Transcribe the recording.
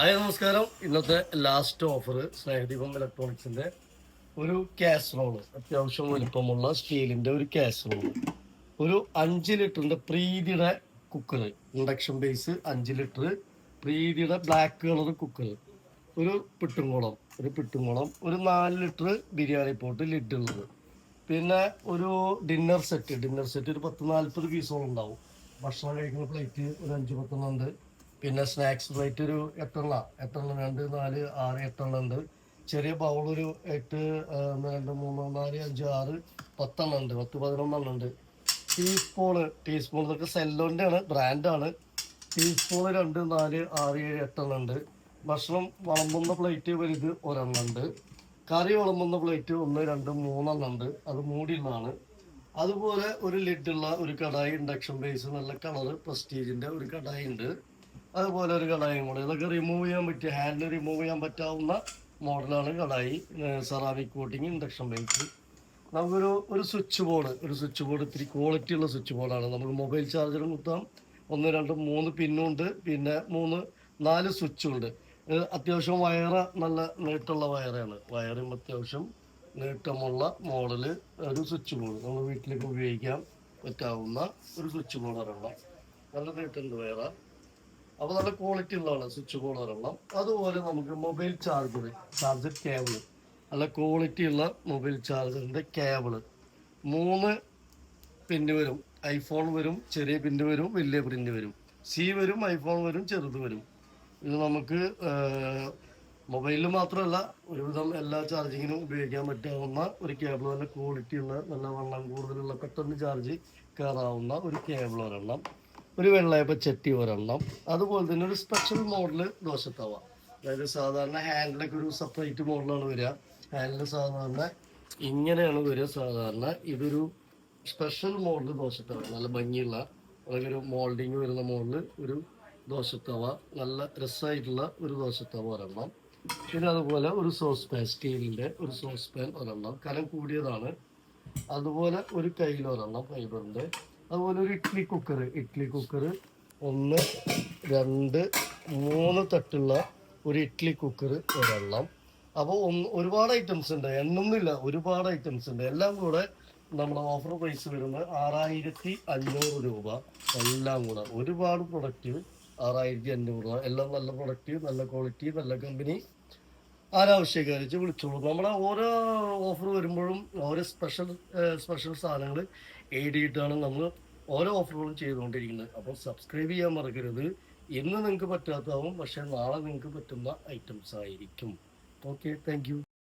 Hi നമസ്കാരം. ഇന്നത്തെ last offer സ്നേഹദീപം ഇലക്ട്രോണിക്സിന്റെ ഒരു കാസറോൾ അത്യാവശ്യം വലിപ്പമുള്ള സ്റ്റീലിന്റെ ഒരു കാസറോൾ ഒരു അഞ്ച് ലിറ്ററിന്റെ പ്രീതിയുടെ കുക്കർ ഇൻഡക്ഷൻ ബേസ് അഞ്ച് ലിറ്റർ പ്രീതിയുടെ ബ്ലാക്ക് കളർ കുക്കർ ഒരു പിട്ടുംകുളം ഒരു പിട്ടുംകുളം ഒരു നാല് ലിറ്റർ ബിരിയാണി പോട്ട് ലിഡ് ഉള്ളത്. പിന്നെ ഒരു ഡിന്നർ സെറ്റ് ഡിന്നർ സെറ്റ് ഒരു പത്ത് നാൽപ്പത് പീസോളം ഉണ്ടാവും ഭക്ഷണം കഴിക്കുന്ന പ്ലേറ്റ് ഒരു അഞ്ച് പത്തെണ്ണം ഉണ്ട്. പിന്നെ സ്നാക്സ് പ്ലേറ്റ് ഒരു എട്ടെണ്ണ എട്ടെണ്ണം രണ്ട് നാല് ആറ് എട്ടെണ്ണം ഉണ്ട്. ചെറിയ ബൗൾ ഒരു എട്ട് രണ്ട് മൂന്ന് നാല് അഞ്ച് ആറ് പത്തെണ്ണം ഉണ്ട് പത്ത് പതിനൊന്നെണ്ണം ഉണ്ട്. ടീസ്പൂണ് ടീസ്പൂൺ ഇതൊക്കെ സെല്ലോന്റെ ആണ് ബ്രാൻഡാണ് ടീസ്പൂണ് രണ്ട് നാല് ആറ് ഏഴ് എട്ടെണ്ണം ഉണ്ട്. ഭക്ഷണം വളമ്പുന്ന പ്ലേറ്റ് വലുത് ഒരെണ്ണം ഉണ്ട്. കറി വിളമ്പുന്ന പ്ലേറ്റ് ഒന്ന് രണ്ട് മൂന്നെണ്ണം ഉണ്ട്. അത് മൂടിയുള്ളതാണ്. അതുപോലെ ഒരു ലിഡുള്ള ഒരു കടായി ഇൻഡക്ഷൻ ബേസ് നല്ല കളറ് പ്രസ്റ്റീജിന്റെ ഒരു കടായി ഉണ്ട്. അതുപോലെ ഒരു കടായും കൂടെ. ഇതൊക്കെ റിമൂവ് ചെയ്യാൻ പറ്റിയ ഹാൻഡിൽ റിമൂവ് ചെയ്യാൻ പറ്റാവുന്ന മോഡലാണ് kadai. Ceramic coating induction base നമുക്കൊരു ഒരു സ്വിച്ച് ബോർഡ് ഒരു സ്വിച്ച് ബോർഡ് ഇത്തിരി ക്വാളിറ്റി ഉള്ള സ്വിച്ച് ബോർഡാണ് നമുക്ക് മൊബൈൽ ചാർജറും കുത്താം. ഒന്ന് രണ്ട് മൂന്ന് പിന്നുണ്ട് പിന്നെ മൂന്ന് നാല് സ്വിച്ചും ഉണ്ട്. ഇത് അത്യാവശ്യം വയറ് നല്ല നീട്ടുള്ള വയറാണ് വയറും അത്യാവശ്യം നീട്ടമുള്ള മോഡൽ ഒരു സ്വിച്ച് ബോർഡ് നമ്മൾ വീട്ടിലേക്ക് ഉപയോഗിക്കാൻ പറ്റാവുന്ന ഒരു സ്വിച്ച് ബോർഡ് ഒരെണ്ണം നല്ല നീട്ടുണ്ട് വയറ അപ്പോൾ നല്ല ക്വാളിറ്റി ഉള്ളതാണ് സ്വിച്ച് ഒരെണ്ണം അതുപോലെ നമുക്ക് മൊബൈൽ ചാർജർ ചാർജർ കേബിൾ നല്ല ക്വാളിറ്റി ഉള്ള മൊബൈൽ ചാർജറിന്റെ കേബിൾ മൂന്ന് പിന്ന് വരും. ഐഫോൺ വരും ചെറിയ പിന്ന് വരും വലിയ പ്രിന്റ് വരും. സി വരും ഐഫോൺ വരും ചെറുത് വരും. ഇത് നമുക്ക് മൊബൈലിൽ മാത്രമല്ല ഒരുവിധം എല്ലാ ചാർജിങ്ങിനും ഉപയോഗിക്കാൻ പറ്റാവുന്ന ഒരു കേബിൾ നല്ല ക്വാളിറ്റി ഉള്ള നല്ല വണ്ണം കൂടുതലുള്ള പെട്ടെന്ന് ചാർജ് കയറാവുന്ന ഒരു കേബിൾ ഒരെണ്ണം. ഒരു വെള്ളയപ്പ ചട്ടി ഒരെണ്ണം. അതുപോലെ തന്നെ ഒരു സ്പെഷ്യൽ മോഡൽ ദോശത്തവ. അതായത് സാധാരണ ഹാൻഡിലൊക്കെ ഒരു സെപ്പറേറ്റ് മോഡലാണ് വരിക. ഹാൻഡിൽ സാധാരണ ഇങ്ങനെയാണ് വരിക സാധാരണ. ഇതൊരു സ്പെഷ്യൽ മോഡൽ ദോശത്തവ. നല്ല ഭംഗിയുള്ള അതൊക്കെ ഒരു മോൾഡിങ് വരുന്ന മോഡൽ ഒരു ദോശത്തവ. നല്ല രസമായിട്ടുള്ള ഒരു ദോശത്തവ ഒരെണ്ണം. പിന്നെ അതുപോലെ ഒരു സോസ് പാൻ സ്റ്റീലിന്റെ ഒരു സോസ് പാൻ ഒരെണ്ണം. കനം കൂടിയതാണ്. അതുപോലെ ഒരു കയ്യിൽ ഒരെണ്ണം ഫൈബറിന്റെ അതുപോലെ ഒരു ഇഡ്ലി കുക്കർ ഇഡ്ലി കുക്കർ ഒന്ന് രണ്ട് മൂന്ന് തട്ടുള്ള ഒരു ഇഡ്ലി കുക്കർ ഒരെണ്ണം. അപ്പോൾ ഒന്ന് ഒരുപാട് ഐറ്റംസ് ഉണ്ട്. എണ്ണൊന്നുമില്ല ഒരുപാട് ഐറ്റംസ് ഉണ്ട്. എല്ലാം കൂടെ നമ്മുടെ ഓഫർ പ്രൈസ് വരുന്നത് ആറായിരത്തി അഞ്ഞൂറ് രൂപ. എല്ലാം കൂടെ. ഒരുപാട് പ്രൊഡക്റ്റ് ആറായിരത്തി അഞ്ഞൂറ് രൂപ. എല്ലാം നല്ല പ്രൊഡക്റ്റ് നല്ല ക്വാളിറ്റി നല്ല കമ്പനി ആരാവശ്യക്കാരിച്ച് വിളിച്ചോളൂ. നമ്മളെ ഓരോ ഓഫർ വരുമ്പോഴും ഓരോ സ്പെഷ്യൽ സ്പെഷ്യൽ സാധനങ്ങൾ എയ്ഡ് ചെയ്തിട്ടാണ് നമ്മൾ ഓരോ ഓഫറുകളും ചെയ്തുകൊണ്ടിരിക്കുന്നത്. അപ്പോൾ സബ്സ്ക്രൈബ് ചെയ്യാൻ മറക്കരുത്. ഇന്ന് നിങ്ങൾക്ക് പറ്റാത്തതാവും പക്ഷേ നാളെ നിങ്ങൾക്ക് പറ്റുന്ന ഐറ്റംസ് ആയിരിക്കും. Okay thank